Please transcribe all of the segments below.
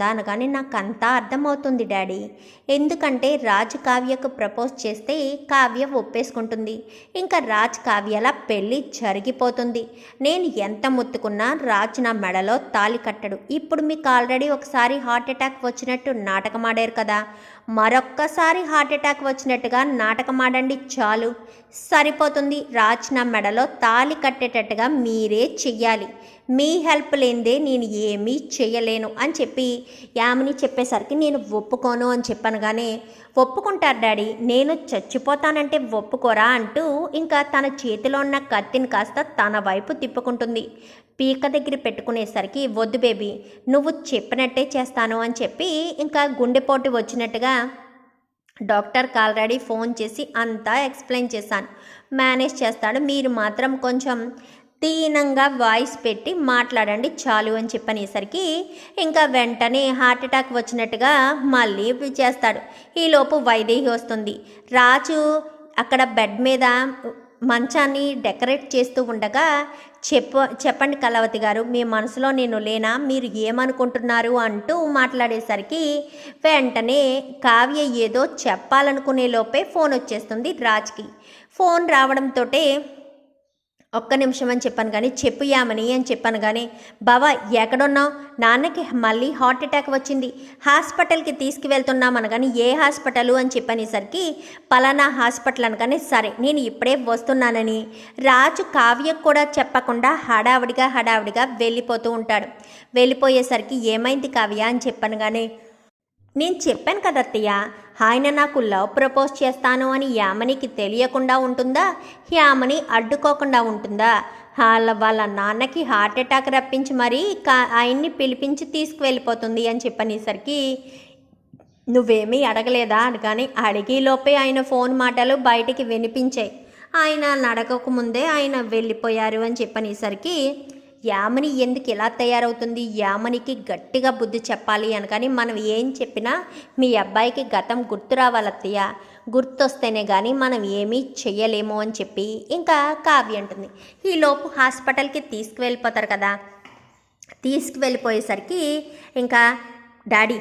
అర్థమవుతుందా అనగానే నాకు అంతా అర్థమవుతుంది డాడీ. ఎందుకంటే రాజు కావ్యకు ప్రపోజ్ చేస్తే కావ్య ఒప్పేసుకుంటుంది. ఇంకా రాజ్ కావ్యల పెళ్ళి జరిగిపోతుంది. నేను ఎంత ముత్తుకున్నా రాజ్ నా మెడలో తాలి కట్టడు. ఇప్పుడు మీకు ఆల్రెడీ ఒకసారి హార్ట్ అటాక్ వచ్చినట్టు నాటకమాడారు కదా. మరొక్కసారి హార్ట్ అటాక్ వచ్చినట్టుగా నాటకం ఆడండి చాలు. సరిపోతుంది. రాచిన మెడలో తాలి కట్టేటట్టుగా మీరే చెయ్యాలి. మీ హెల్ప్ లేనిదే నేను ఏమీ చెయ్యలేను అని చెప్పి యామిని చెప్పేసరికి నేను ఒప్పుకోను అని చెప్పనగానే ఒప్పుకుంటారు డాడీ నేను చచ్చిపోతానంటే ఒప్పుకోరా అంటూ ఇంకా తన చేతిలో ఉన్న కత్తిని కాస్త తన వైపు తిప్పుకుంటుంది. పీక దగ్గర పెట్టుకునేసరికి వద్దు బేబీ నువ్వు చెప్పినట్టే చేస్తాను అని చెప్పి ఇంకా గుండెపోటు వచ్చినట్టుగా డాక్టర్కి ఆల్రెడీ ఫోన్ చేసి అంతా ఎక్స్ప్లెయిన్ చేశాను. మేనేజ్ చేస్తాడు మీరు మాత్రం కొంచెం దీనంగా వాయిస్ పెట్టి మాట్లాడండి చాలు అని చెప్పనేసరికి ఇంకా వెంటనే హార్ట్ అటాక్ వచ్చినట్టుగా మళ్ళీ చేస్తాడు. ఈలోపు వైదేహి వస్తుంది. రాజు అక్కడ బెడ్ మీద మంచాన్ని డెకరేట్ చేస్తూ ఉండగా చెప్ప చెప్పండి కలవతి గారు మీ మనసులో నేను లేనా? మీరు ఏమనుకుంటున్నారు? అంటూ మాట్లాడేసరికి వెంటనే కావ్య ఏదో చెప్పాలనుకునే లోపే ఫోన్ వచ్చేస్తుంది రాజ్కి. ఫోన్ రావడంతో ఒక్క నిమిషం అని చెప్పాను కానీ చెప్పు యామని అని చెప్పాను కానీ బావా ఎక్కడున్నావు? నాన్నకి మళ్ళీ హార్ట్ అటాక్ వచ్చింది. హాస్పిటల్కి తీసుకువెళ్తున్నాం అనగాని ఏ హాస్పిటల్ అని చెప్పనేసరికి పలానా హాస్పిటల్ అనగానే సరే నేను ఇప్పుడే వస్తున్నానని. రాజు కావ్యకు కూడా చెప్పకుండా హడావిడిగా హడావిడిగా వెళ్ళిపోతూ ఉంటాడు. వెళ్ళిపోయేసరికి ఏమైంది కావ్య అని చెప్పాను కానీ నేను చెప్పాను కదా అత్తయ్య ఆయన నాకు లవ్ ప్రపోజ్ చేస్తాను అని యామనికి తెలియకుండా ఉంటుందా? యామని అడ్డుకోకుండా ఉంటుందా? వాళ్ళ వాళ్ళ నాన్నకి హార్ట్ అటాక్ రప్పించి మరీ కా ఆయన్ని పిలిపించి తీసుకువెళ్ళిపోతుంది అని చెప్పనేసరికి నువ్వేమీ అడగలేదా? అనగాని అడిగిలోపే ఆయన ఫోన్ మాటలు బయటికి వినిపించాయి. ఆయన నడకకు ముందే ఆయన వెళ్ళిపోయారు అని చెప్పనేసరికి యామని ఎందుకు ఇలా తయారవుతుంది? యామనికి గట్టిగా బుద్ధి చెప్పాలి అనగాని మనం ఏం చెప్పినా మీ అబ్బాయికి గతం గుర్తు రావాలత్తయ్య. గుర్తొస్తేనే కానీ మనం ఏమీ చెయ్యలేము అని చెప్పి ఇంకా కావ్య అంటుంది. ఈలోపు హాస్పిటల్కి తీసుకువెళ్ళిపోతారు కదా. తీసుకువెళ్ళిపోయేసరికి ఇంకా డాడీ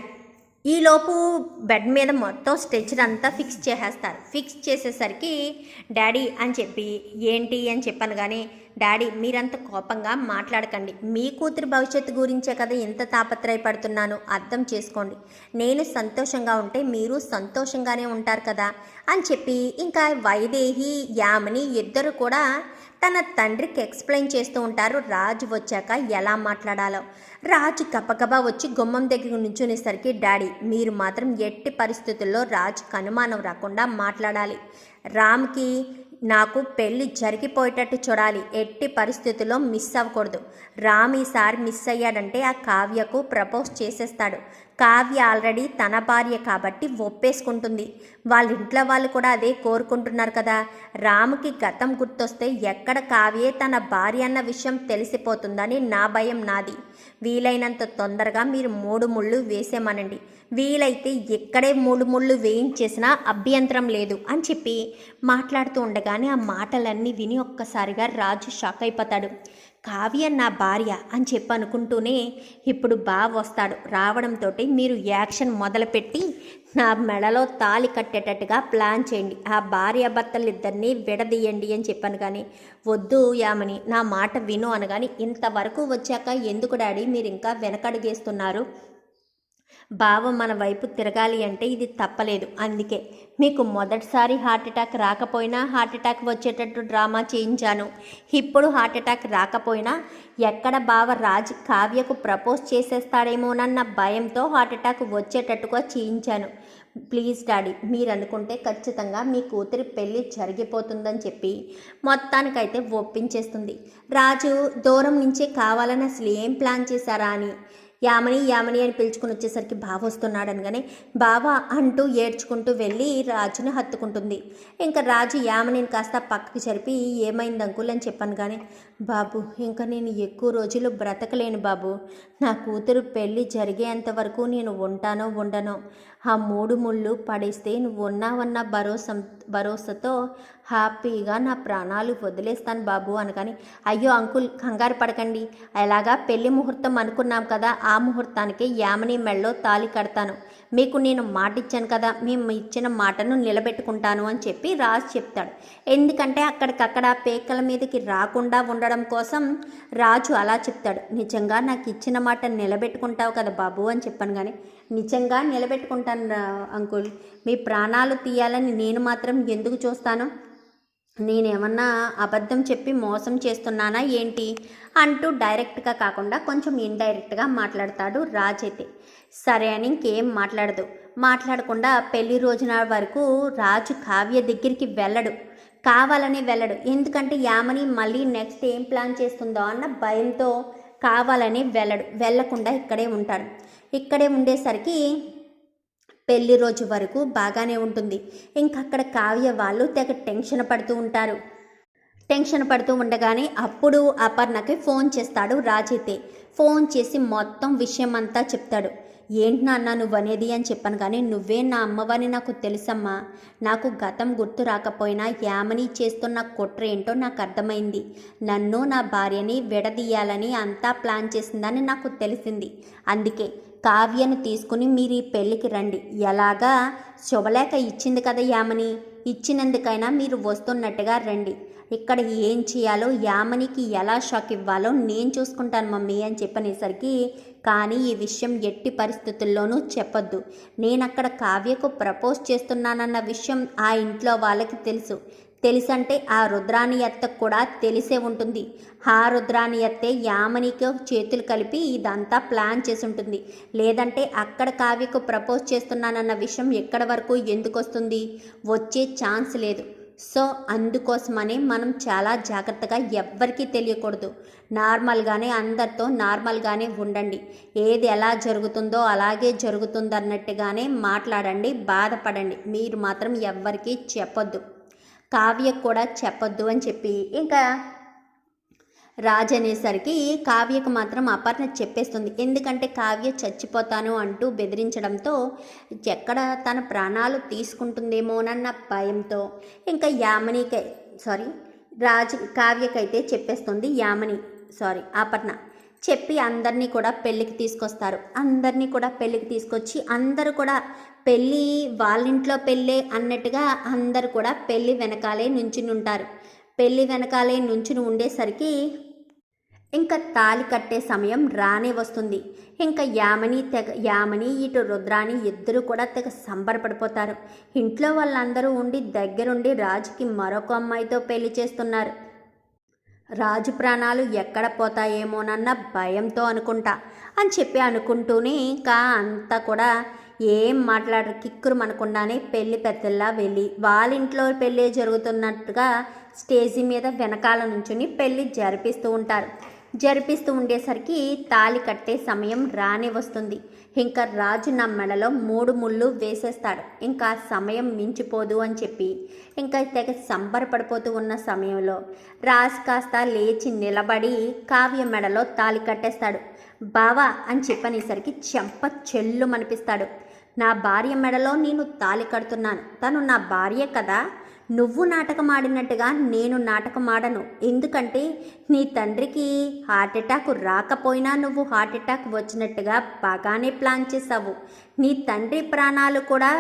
ఈలోపు బెడ్ మీద మొత్తం స్ట్రెచర్ అంతా ఫిక్స్ చేసేస్తారు. ఫిక్స్ చేసేసరికి డాడీ అని చెప్పి ఏంటి? అని చెప్పాను కానీ డాడీ మీరంత కోపంగా మాట్లాడకండి. మీ కూతురు భవిష్యత్తు గురించే కదా ఎంత తాపత్రయపడుతున్నాను. అర్థం చేసుకోండి. నేను సంతోషంగా ఉంటే మీరు సంతోషంగానే ఉంటారు కదా అని చెప్పి ఇంకా వైదేహి యామని ఇద్దరు కూడా తన తండ్రికి ఎక్స్ప్లెయిన్ చేస్తూ ఉంటారు. రాజు వచ్చాక ఎలా మాట్లాడాలో. రాజు గబగబా వచ్చి గుమ్మం దగ్గర నుంచునేసరికి డాడీ మీరు మాత్రం ఎట్టి పరిస్థితుల్లో రాజుకు అనుమానం రాకుండా మాట్లాడాలి. రామ్కి నాకు పెళ్ళి జరిగిపోయేటట్టు చూడాలి. ఎట్టి పరిస్థితుల్లో మిస్ అవ్వకూడదు. రామ్ ఈసారి మిస్ అయ్యాడంటే ఆ కావ్యకు ప్రపోజ్ చేసేస్తాడు. కావ్య ఆల్రెడీ తన భార్య కాబట్టి ఒప్పేసుకుంటుంది. వాళ్ళ ఇంట్లో వాళ్ళు కూడా అదే కోరుకుంటున్నారు కదా. రాముకి గతం గుర్తొస్తే ఎక్కడ కావ్యే తన భార్య అన్న విషయం తెలిసిపోతుందని నా భయం నాది. వీలైనంత తొందరగా మీరు మూడు ముళ్ళు వేసేమనండి. వీలైతే ఎక్కడే మూడు ముళ్ళు వేయించేసినా అభ్యంతరం లేదు అని చెప్పి మాట్లాడుతూ ఉండగానే ఆ మాటలన్నీ విని ఒక్కసారిగా రాజు షాక్ అయిపోతాడు. కావ్య నా భార్య అని చెప్పనుకుంటూనే ఇప్పుడు బావ వస్తాడు. రావడంతో మీరు యాక్షన్ మొదలుపెట్టి నా మెడలో తాలి కట్టేటట్టుగా ప్లాన్ చేయండి. ఆ భార్య భర్తలిద్దరినీ విడదీయండి అని చెప్పాను కానీ వద్దు యామని నా మాట విను అనగాని ఇంతవరకు వచ్చాక ఎందుకు డాడీ మీరు ఇంకా వెనకడుగేస్తున్నారు? బావ మన వైపు తిరగాలి అంటే ఇది తప్పలేదు. అందుకే మీకు మొదటిసారి హార్ట్ అటాక్ రాకపోయినా హార్ట్ అటాక్ వచ్చేటట్టు డ్రామా చేయించాను. ఇప్పుడు హార్ట్ అటాక్ రాకపోయినా ఎక్కడ బావ రాజ్ కావ్యకు ప్రపోజ్ చేసేస్తాడేమోనన్న భయంతో హార్ట్ అటాక్ వచ్చేటట్టుగా చేయించాను. ప్లీజ్ డాడీ మీరు అనుకుంటే ఖచ్చితంగా మీ కూతురి పెళ్ళి జరిగిపోతుందని చెప్పి మొత్తానికైతే ఒప్పించేస్తుంది. రాజు దూరం నుంచే కావాలని అసలు ఏం ప్లాన్ చేశారా అని యామని యామని అని పిలుచుకుని వచ్చేసరికి బావ వస్తున్నాడు అనగానే బావ అంటూ ఏడ్చుకుంటూ వెళ్ళి రాజుని హత్తుకుంటుంది. ఇంకా రాజు యామనిని కాస్త పక్కకి జరిపి ఏమైంది అంకుల్? అని చెప్పాను కానీ బాబు ఇంకా నేను ఎక్కువ రోజులు బ్రతకలేను బాబు. నా కూతురు పెళ్ళి జరిగేంత వరకు నేను ఉంటానో ఉండనో ఆ మూడు ముళ్ళు పడేస్తే నువ్వు ఉన్నావన్న భరోసా భరోసాతో హ్యాపీగా నా ప్రాణాలు వదిలేస్తాను బాబు అనగాని అయ్యో అంకుల్ కంగారు పడకండి. అలాగా పెళ్ళి ముహూర్తం అనుకున్నాం కదా ఆ ముహూర్తానికి యామిని మెళ్ళో తాళి కడతాను. మీకు నేను మాట ఇచ్చాను కదా మేము ఇచ్చిన మాటను నిలబెట్టుకుంటాను అని చెప్పి రాజు చెప్తాడు. ఎందుకంటే అక్కడికక్కడ పేకల మీదకి రాకుండా ఉండడం కోసం రాజు అలా చెప్తాడు. నిజంగా నాకు ఇచ్చిన మాట నిలబెట్టుకుంటావు కదా బాబు అని చెప్పాను కానీ నిజంగా నిలబెట్టుకుంటాను రా అంకుల్. మీ ప్రాణాలు తీయాలని నేను మాత్రం ఎందుకు చూస్తాను? నేనేమన్నా అబద్ధం చెప్పి మోసం చేస్తున్నానా ఏంటి? అంటూ డైరెక్ట్గా కాకుండా కొంచెం ఇండైరెక్ట్గా మాట్లాడతాడు రాజ్ అయితే. సరే అని ఇంకేం మాట్లాడదు. మాట్లాడకుండా పెళ్ళి రోజున వరకు రాజు కావ్య దగ్గరికి వెళ్ళడు. కావాలని వెళ్ళడు. ఎందుకంటే యామని మళ్ళీ నెక్స్ట్ ఏం ప్లాన్ చేస్తుందో అన్న భయంతో కావాలని వెళ్ళడు. వెళ్ళకుండా ఇక్కడే ఉంటాడు. ఇక్కడే ఉండేసరికి పెళ్ళి రోజు వరకు బాగానే ఉంటుంది. ఇంకక్కడ కావ్య వాళ్ళు తెగ టెన్షన్ పడుతూ ఉంటారు. టెన్షన్ పడుతూ ఉండగానే అప్పుడు అపర్ణకి ఫోన్ చేస్తాడు రాజైతే. ఫోన్ చేసి మొత్తం విషయం అంతా చెప్తాడు. ఏంటి నాన్న నువ్వనేది అని చెప్పాను కానీ నువ్వే నా అమ్మవని నాకు తెలుసమ్మా. నాకు గతం గుర్తు రాకపోయినా యామని చేస్తున్న కుట్ర ఏంటో నాకు అర్థమైంది. నన్ను నా భార్యని విడదీయాలని అంతా ప్లాన్ చేసిందని నాకు తెలిసింది. అందుకే కావ్యను తీసుకుని మీరు ఈ పెళ్ళికి రండి. ఎలాగా? శుభలేఖ ఇచ్చింది కదా యామని. ఇచ్చినందుకైనా మీరు వస్తున్నట్టుగా రండి. ఇక్కడ ఏం చేయాలో యామనికి ఎలా షాక్ ఇవ్వాలో నేను చూసుకుంటాను మమ్మీ అని చెప్పనేసరికి కానీ ఈ విషయం ఎట్టి పరిస్థితుల్లోనూ చెప్పొద్దు. నేను అక్కడ కావ్యకు ప్రపోజ్ చేస్తున్నానన్న విషయం ఆ ఇంట్లో వాళ్ళకి తెలుసు. తెలుసంటే ఆ రుద్రాని అత్తకు కూడా తెలిసే ఉంటుంది. ఆ రుద్రాని అత్తే యామనికి చేతులు కలిపి ఇదంతా ప్లాన్ చేసి ఉంటుంది లేదంటే అక్కడ కావ్యకు ప్రపోజ్ చేస్తున్నానన్న విషయం ఎక్కడి వరకు ఎందుకు వస్తుంది వచ్చే ఛాన్స్ లేదు. సో అందుకోసమనే మనం చాలా జాగ్రత్తగా ఎవ్వరికీ తెలియకూడదు. నార్మల్గానే అందరితో నార్మల్గానే ఉండండి. ఏది ఎలా జరుగుతుందో అలాగే జరుగుతుందన్నట్టుగానే మాట్లాడండి బాధపడండి. మీరు మాత్రం ఎవ్వరికీ చెప్పొద్దు. కావ్యకు కూడా చెప్పొద్దు అని చెప్పి. ఇంకా రాజు అనేసరికి కావ్యకు మాత్రం అపర్ణ చెప్పేస్తుంది. ఎందుకంటే కావ్య చచ్చిపోతాను అంటూ బెదిరించడంతో ఎక్కడ తన ప్రాణాలు తీసుకుంటుందేమోనన్న భయంతో ఇంకా యామనికై సారీ రాజు కావ్యకైతే చెప్పేస్తుంది యామని సారీ అపర్ణ. చెప్పి అందరినీ కూడా పెళ్ళికి తీసుకొస్తారు. అందరినీ కూడా పెళ్ళికి తీసుకొచ్చి అందరూ కూడా పెళ్ళి వాళ్ళింట్లో పెళ్ళే అన్నట్టుగా అందరు కూడా పెళ్ళి వెనకాలే నుంచుని ఉంటారు పెళ్ళి వెనకాలే నుంచుని ఉండేసరికి ఇంకా తాలి కట్టే సమయం రానే వస్తుంది. ఇంకా యామని తెగ యామని ఇటు రుద్రాని ఇద్దరు కూడా తెగ సంబరపడిపోతారు. ఇంట్లో వాళ్ళందరూ ఉండి దగ్గరుండి రాజుకి మరొక అమ్మాయితో పెళ్ళి చేస్తున్నారు. రాజు ప్రాణాలు ఎక్కడ పోతాయేమోనన్న భయంతో అనుకుంటా అని చెప్పి అనుకుంటూనే ఇంకా అంతా కూడా ఏం మాట్లాడరు. కిక్కురు మనకుండానే పెళ్ళి పెద్దల్లా వెళ్ళి వాళ్ళ ఇంట్లో పెళ్ళి జరుగుతున్నట్టుగా స్టేజి మీద వెనకాల నుంచుని పెళ్ళి జరిపిస్తూ ఉంటారు. జరిపిస్తూ ఉండేసరికి తాళి కట్టే సమయం రానే వస్తుంది. ఇంకా రాజు నా మెడలో మూడు ముళ్ళు వేసేస్తాడు. ఇంకా సమయం మించిపోదు అని చెప్పి ఇంకా తెగ సంబరపడిపోతూ ఉన్న సమయంలో రాజ్ కాస్త లేచి నిలబడి కావ్య మెడలో తాళి కట్టేస్తాడు. బావా అని చెప్పనేసరికి చెంప చెల్లు మనిపిస్తాడు నా భార్య మెడలో నేను తాళి కడుతున్నాను. తను నా భార్య కదా. నువ్వు నాటకం ఆడినట్టుగా నేను నాటకం ఆడను ఎందుకంటే నీ తండ్రికి హార్ట్ అటాక్ రాకపోయినా నువ్వు హార్ట్ అటాక్ వచ్చినట్టుగా బాగానే ప్లాన్ చేసావు నీ తండ్రి ప్రాణాలు కూడా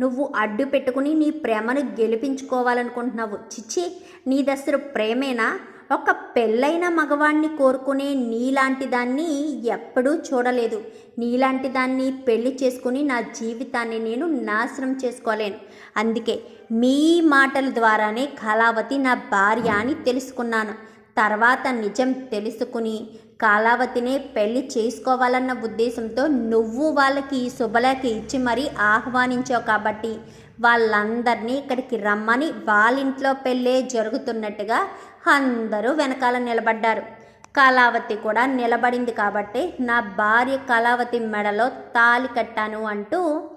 నువ్వు అడ్డు పెట్టుకుని నీ ప్రేమను గెలిపించుకోవాలనుకుంటున్నావు. చిచ్చి నీ దసరు ప్రేమేనా? ఒక పెళ్ళైన మగవాణ్ణి కోరుకునే నీలాంటి దాన్ని ఎప్పుడూ చూడలేదు. నీలాంటి దాన్ని పెళ్ళి చేసుకుని నా జీవితాన్ని నేను నాశనం చేసుకోలేను. అందుకే మీ మాటల ద్వారానే కళావతి నా భార్య అని తెలుసుకున్నాను. తర్వాత నిజం తెలుసుకుని కాలావతినే పెళ్ళి చేసుకోవాలన్న ఉద్దేశంతో నువ్వు వాళ్ళకి శుభలేఖ ఇచ్చి మరీ ఆహ్వానించావు కాబట్టి వాళ్ళందరినీ ఇక్కడికి రమ్మని వాళ్ళింట్లో పెళ్ళే జరుగుతున్నట్టుగా అందరూ వెనకాల నిలబడ్డారు. కళావతి కూడా నిలబడింది కాబట్టి నా భార్య కళావతి మెడలో తాలి కట్టాను అంటూ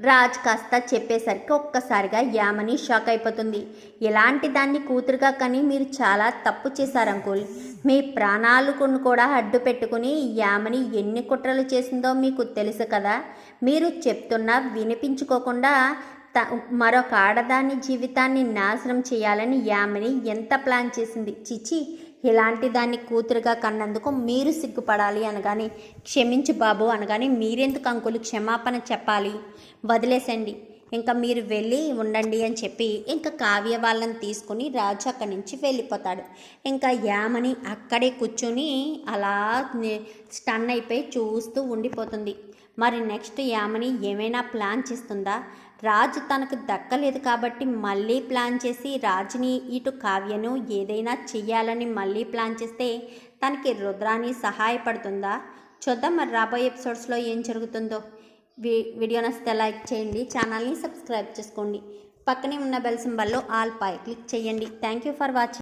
రాజ్ కాస్త చెప్పేసరికి ఒక్కసారిగా యామని షాక్ అయిపోతుంది. ఇలాంటి దాన్ని కూతురుగా కానీ మీరు చాలా తప్పు చేశారు అంకుల్. మీ ప్రాణాలను కూడా అడ్డు పెట్టుకుని యామని ఎన్ని కుట్రలు చేసిందో మీకు తెలుసు కదా. మీరు చెప్తున్నా వినిపించుకోకుండా త- మరొక ఆడదాని జీవితాన్ని నాశనం చేయాలని యామని ఎంత ప్లాన్ చేసింది. చిచి ఇలాంటి దాన్ని కూతురుగా కన్నందుకు మీరు సిగ్గుపడాలి అనగానే క్షమించు బాబు అనగానే మీరెందుకు అంకులు క్షమాపణ చెప్పాలి? వదిలేసండి. ఇంకా మీరు వెళ్ళి ఉండండి అని చెప్పి ఇంకా కావ్య వాళ్ళని తీసుకుని రాజు అక్కడి నుంచి వెళ్ళిపోతాడు. ఇంకా యామని అక్కడే కూర్చుని అలా స్టన్ అయిపోయి చూస్తూ ఉండిపోతుంది. మరి నెక్స్ట్ యామని ఏమైనా ప్లాన్ చేస్తుందా? రాజు తనకు దక్కలేదు కాబట్టి మళ్ళీ ప్లాన్ చేసి రాజుని ఇటు కావ్యను ఏదైనా చెయ్యాలని మళ్ళీ ప్లాన్ చేస్తే తనకి రుద్రాని సహాయపడుతుందా? చూద్దాం మరి రాబోయే ఎపిసోడ్స్లో ఏం జరుగుతుందో. వీ వీడియో నచ్చితే లైక్ చేయండి ఛానల్ని సబ్స్క్రైబ్ చేసుకోండి. పక్కనే ఉన్న బెల్ సింబల్లో ఆల్ పై క్లిక్ చేయండి. Thank you for watching